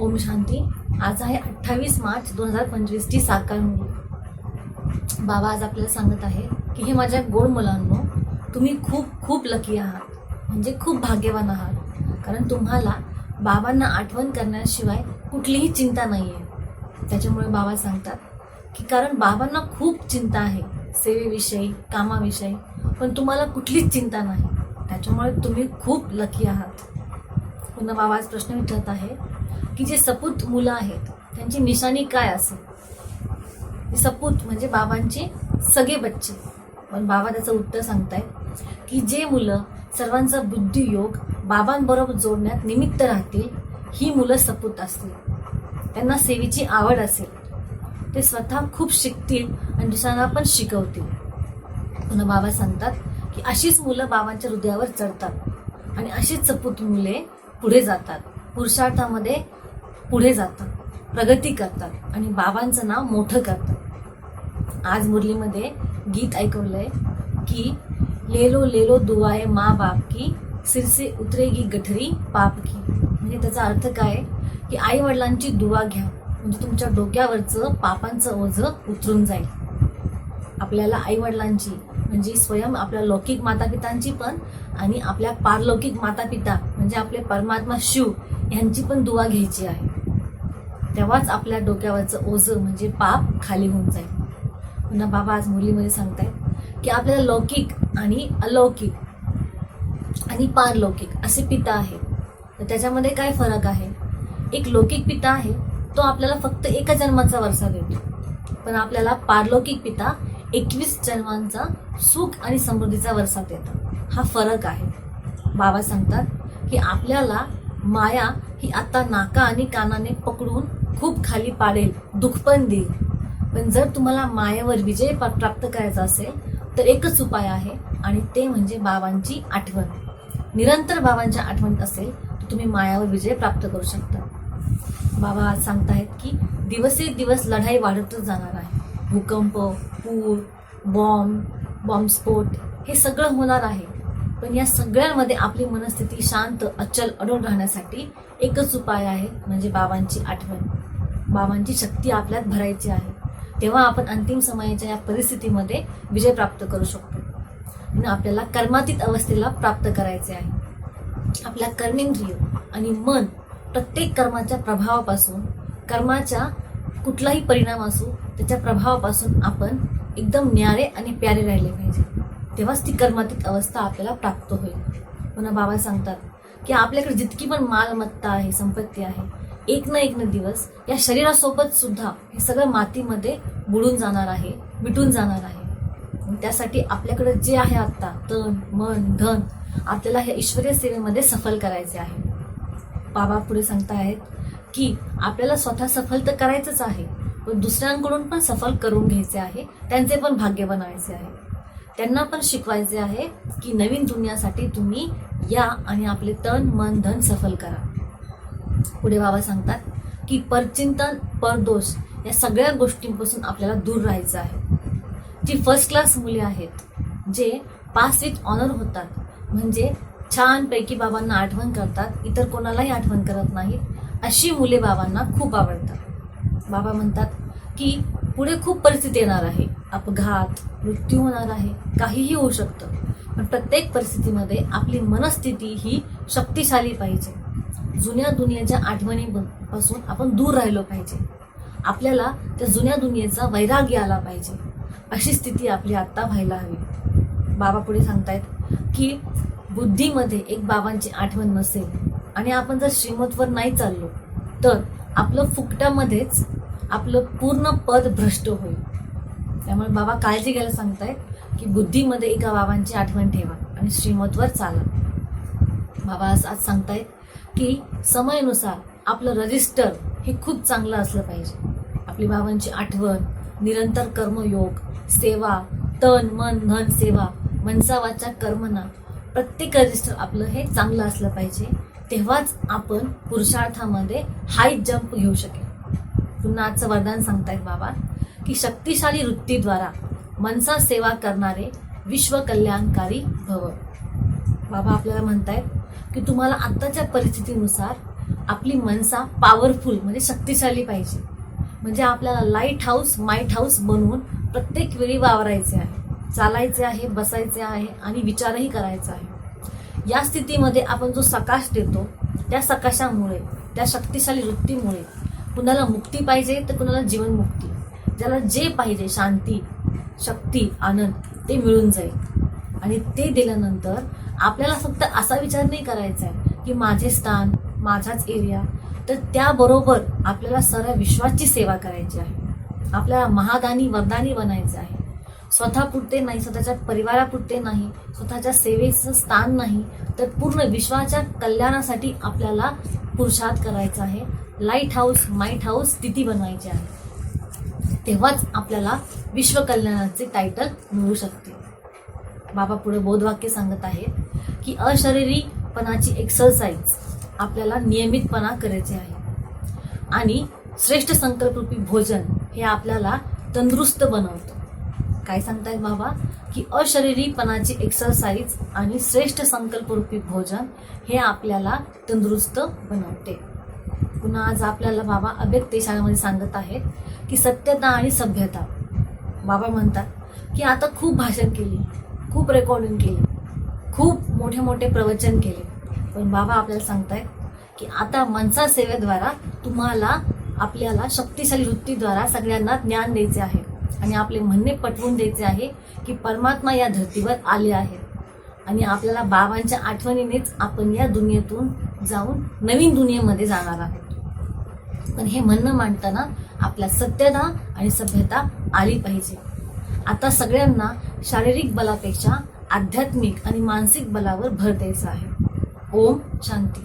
ओम शांती. आज आहे अठ्ठावीस मार्च दोन हजार पंचवीसची साकार मुली. बाबा आज आपल्याला सांगत आहे की हे माझ्या गोड मुलांनो तुम्ही खूप खूप लकी आहात. म्हणजे खूप भाग्यवान आहात. कारण तुम्हाला बाबांना आठवण करण्याशिवाय कुठलीही चिंता नाही आहे त्याच्यामुळे बाबा सांगतात की कारण बाबांना खूप चिंता आहे सेवेविषयी कामाविषयी पण तुम्हाला कुठलीच चिंता नाही. त्याच्यामुळे तुम्ही खूप लकी आहात. पुन्हा बाबा आज प्रश्न विचारत आहे की जे सपूत मुलं आहेत त्यांची निशाणी काय असेल? सपूत म्हणजे बाबांचे सगळे बच्चे. पण बाबा त्याचं उत्तर सांगतायत की जे मुलं सर्वांचा बुद्धियोग बाबांबरोबर जोडण्यात निमित्त राहतील ही मुलं सपूत असतील. त्यांना सेवेची आवड असेल. ते स्वतः खूप शिकतील आणि दुसऱ्यांना पण शिकवतील. पुन्हा बाबा सांगतात की अशीच मुलं बाबांच्या हृदयावर चढतात आणि अशीच सपूत मुले पुढे जातात. पुरुषार्थामध्ये पुढे जातात प्रगती करतात आणि बाबांचं नाव मोठं करतात. आज मुरलीमध्ये गीत ऐकवलंय की लेलो लेलो दुआए माँ बाप की सिरसे उतरेगी गठरी पाप की. म्हणजे त्याचा अर्थ काय? की आई वडिलांची दुवा घ्या म्हणजे तुमच्या डोक्यावरचं पापांचं ओझं उतरून जाईल. आपल्याला आई वडिलांची म्हणजे स्वयं आपल्या लौकिक मातापितांची पण आणि आपल्या पारलौकिक मातापिता म्हणजे आपले परमात्मा शिव यांची पण दुवा घ्यायची आहे. तेव्हाच आपल्या डोक्यावरचं ओझं म्हणजे पाप खाली होऊन जाईल. पुन्हा बाबा आज मुलीमध्ये सांगतायत की आपल्याला लौकिक आणि अलौकिक आणि पारलौकिक असे पिता आहेत. तर त्याच्यामध्ये काय फरक आहे? एक लौकिक पिता आहे तो आपल्याला फक्त एका जन्माचा वर्षा देतो. पण आपल्याला पारलौकिक पिता एकवीस जन्मांचा सुख आणि समृद्धीचा वर्षा देतो. हा फरक आहे. बाबा सांगतात की आपल्याला माया ही आता नाका आणि कानाने पकडून खूप खाली पाडेल दुःख पण देईल. पण जर तुम्हाला मायावर विजय प्राप्त करायचा असेल तर एकच उपाय आहे आणि ते म्हणजे बाबांची आठवण. निरंतर बाबांच्या आठवण असेल तर तुम्ही मायावर विजय प्राप्त करू शकता. बाबा आज सांगतायत की दिवसेदिवस लढाई वाढतच जाणार आहे. भूकंप पूर बॉम्ब बॉम्बस्फोट हे सगळं होणार आहे. पण या सगळ्यांमध्ये आपली मनस्थिती शांत अचल अडून राहण्यासाठी एकच उपाय आहे म्हणजे बाबांची आठवण. बाबांची शक्ती आपल्यात भरायची आहे. तेव्हा आपण अंतिम समयाच्या या परिस्थितीमध्ये विजय प्राप्त करू शकतो. आणि आपल्याला कर्मातीत अवस्थेला प्राप्त करायचे आहे. आपल्या कर्मेंद्रिय आणि मन प्रत्येक कर्माच्या प्रभावापासून कर्माच्या कुठलाही परिणाम असो त्याच्या प्रभावापासून आपण एकदम न्यारे आणि प्यारे राहिले पाहिजे. तेव्हाच ती कर्मातीत अवस्था आपल्याला प्राप्त होईल. म्हणून बाबा सांगतात की आपल्याकडे जितकी पण मालमत्ता आहे संपत्ती आहे एक ना एक ना दिवस या शरीरासोबत सुद्धा हे सगळं मातीमध्ये बुडून जाणार आहे मिटून जाणार आहे. त्यासाठी आपल्याकडे जे आहे आत्ता तन मन धन आपल्याला ह्या ईश्वरीय सेवेमध्ये सफल करायचे आहे. बाबा पुढे सांगतायत की आपल्याला स्वतः सफल तर करायचंच आहे पण दुसऱ्यांकडून पण सफल करून घ्यायचे आहे त्यांचे पण भाग्य बनवायचे आहे. त्यांना पण शिकवायचे आहे की नवीन दुनियासाठी तुम्ही या आणि आपले तन मन धन सफल करा. पुढे बाबा सांगतात की परचिंतन परदोष या सगळ्या गोष्टींपासून आपल्याला दूर राहायचं आहे. जी फर्स्ट क्लास मुले आहेत जे पास विथ ऑनर होतात म्हणजे छानपैकी बाबांना आठवण करतात इतर कोणालाही आठवण करत नाहीत अशी मुले बाबांना खूप आवडतात. बाबा म्हणतात की पुढे खूप परिस्थिती येणार आहे. अपघात मृत्यू होणार आहे काहीही होऊ शकतं. पण प्रत्येक परिस्थितीमध्ये आपली मनस्थिती ही शक्तिशाली पाहिजे. जुन्या दुनियेच्या आठवणीपासून आपण दूर राहिलो पाहिजे. आपल्याला त्या जुन्या दुनियेचा वैराग्य आला पाहिजे. अशी स्थिती आपली आत्ता व्हायला हवी. बाबा पुढे सांगतायत की बुद्धीमध्ये एक बाबांची आठवण नसेल आणि आपण जर श्रीमतवर नाही चाललो तर आपलं फुकट्यामध्येच आपलं पूर्ण पद भ्रष्ट होईल. त्यामुळे बाबा काळजी घ्यायला सांगतायत की बुद्धीमध्ये एका बाबांची आठवण ठेवा आणि श्रीमतवर चाला. बाबा आज आज सांगतायत की समयानुसार आपलं रजिस्टर हे खूप चांगलं असलं पाहिजे. आपली बाबांची आठवण निरंतर कर्मयोग सेवा तन मन धन सेवा मनसा वाचा कर्मना प्रत्येक रजिस्टर आपलं हे चांगलं असलं पाहिजे. तेव्हाच आपण पुरुषार्थामध्ये हाय जंप घेऊ शकेल. पुन्हा आजचं वरदान सांगतायत बाबा की शक्तिशाली वृत्तीद्वारा मनसा सेवा करणारे विश्वकल्याणकारी भव. बाबा आपल्याला म्हणतायत की तुम्हाला आत्ताच्या परिस्थितीनुसार आपली मनसा पॉवरफुल म्हणजे शक्तिशाली पाहिजे. म्हणजे आपल्याला लाइट हाऊस माईट हाऊस बनवून प्रत्येक वेळी वावरायचे आहे. चालायचे आहे बसायचे आहे आणि विचारही करायचा आहे. या स्थितीमध्ये आपण जो सकाश देतो त्या सकाशामुळे त्या शक्तिशाली वृत्तीमुळे कुणाला मुक्ती पाहिजे तर कुणाला जीवनमुक्ती. ज्याला जे पाहिजे शांती शक्ती आनंद ते मिळून जाईल. आणि ते दिल्यानंतर आपल्याला फक्त असा विचार नाही करायचा आहे की माझे स्थान माझाच एरिया तर त्याबरोबर आपल्याला सर्व विश्वाची सेवा करायची आहे. आपल्याला महादानी वरदानी बनायचं आहे. स्वतः पुरते नाही स्वतःच्या परिवारापुरते नाही स्वतःच्या सेवेचं स्थान नाही तर पूर्ण विश्वाच्या कल्याणासाठी आपल्याला पुरुषार्थ करायचा आहे. लाइट हाऊस माईट हाऊस स्थिती बनवायची आहे. तेव्हाच आपल्याला विश्व कल्याणाचे टायटल मिळू शकते. बाबा पुढे बोधवाक्य सांगत आहे की अशारीरिकपणाची एक्सरसाइज आपल्याला नियमितपणा करायचे आहे. आणि श्रेष्ठ संकल्परूपी भोजन हे आपल्याला तंदुरुस्त बनवतं. काय सांगतायत बाबा? की अशारीरिकपणाची एक्सरसाइज आणि श्रेष्ठ संकल्परूपी भोजन हे आपल्याला तंदुरुस्त बनवते. पुन्हा आज आपल्याला बाबा अभ्यक्त शाळेमध्ये सांगत आहेत की सत्यता आणि सभ्यता. बाबा म्हणतात की आता खूप भाषण केली. खूप रेकॉर्डिंग केली. खूप मोठे मोठे प्रवचन केले. पण बाबा आपल्याला सांगतायत की आता मनसा सेवेद्वारा तुम्हाला आपल्याला शक्तिशाली वृत्तीद्वारा सगळ्यांना ज्ञान द्यायचे आहे. आणि आपले म्हणणे पटवून द्यायचे आहे की परमात्मा या धर्तीवर आले आहेत आणि आपल्याला बाबांच्या आठवणीनेच आपण या दुनियेतून जाऊन नवीन दुनियेमध्ये जाणार आहोत. पण हे म्हणणं मांडताना आपल्या सत्यता आणि सभ्यता आली पाहिजे. आता सगळ्यांना शारीरिक बलापेक्षा आध्यात्मिक आणि मानसिक बलावर भर द्यायचा आहे. ओम शांती.